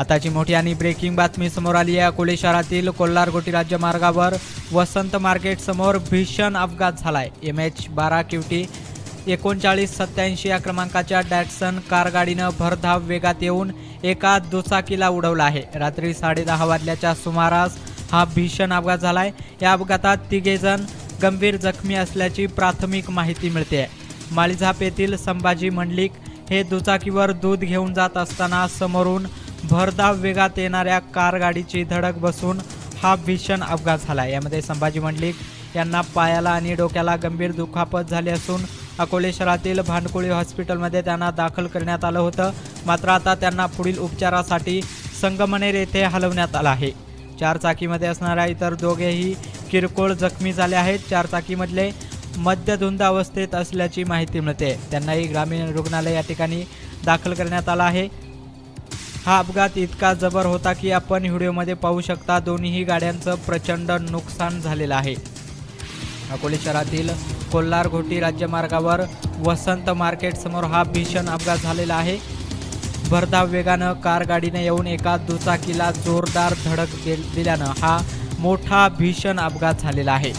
आताची मोठी आणि ब्रेकिंग बातमी समोर आली आहे. अकोले शहरातील कोल्हारगोटी राज्य मार्गावर वसंत मार्केट समोर भीषण अपघात झालाय. एम एच बारा क्युटी एकोणचाळीस सत्याऐंशी या क्रमांकाच्या डॅटसन कारगाडीनं भरधाव वेगात येऊन एका दुचाकीला उडवलं आहे. रात्री साडेदहा वाजल्याच्या सुमारास हा भीषण अपघात झालाय. या अपघातात तिघेजण गंभीर जखमी असल्याची प्राथमिक माहिती मिळते माळीझाप येथील संभाजी मंडलिक हे दुचाकीवर दूध घेऊन जात असताना समोरून भरधाव वेगात येणाऱ्या कार गाडीची धडक बसून हा भीषण अपघात झाला. यामध्ये संभाजी मंडलिक यांना पायाला आणि डोक्याला गंभीर दुखापत झाली असून अकोले शहरातील भांडकुळी हॉस्पिटलमध्ये त्यांना दाखल करण्यात आलं होतं. मात्र आता त्यांना पुढील उपचारासाठी संगमनेर येथे हलवण्यात आलं आहे. चारचाकीमध्ये असणाऱ्या इतर दोघेही किरकोळ जखमी झाले आहेत. चारचाकीमधले मद्यधुंद अवस्थेत असल्याची माहिती मिळते. त्यांनाही ग्रामीण रुग्णालय या ठिकाणी दाखल करण्यात आला आहे. हा अपघात इतका जबर होता की आपण व्हिडिओमध्ये पाहू शकता दोन्हीही गाड्यांचं प्रचंड नुकसान झालेलं आहे. अकोले शहरातील कोल्हार घोटी राज्यमार्गावर वसंत मार्केटसमोर हा भीषण अपघात झालेला आहे. भरधाव वेगानं कार गाडीने येऊन एका दुचाकीला जोरदार धडक दिल्यानं हा मोठा भीषण अपघात झालेला आहे.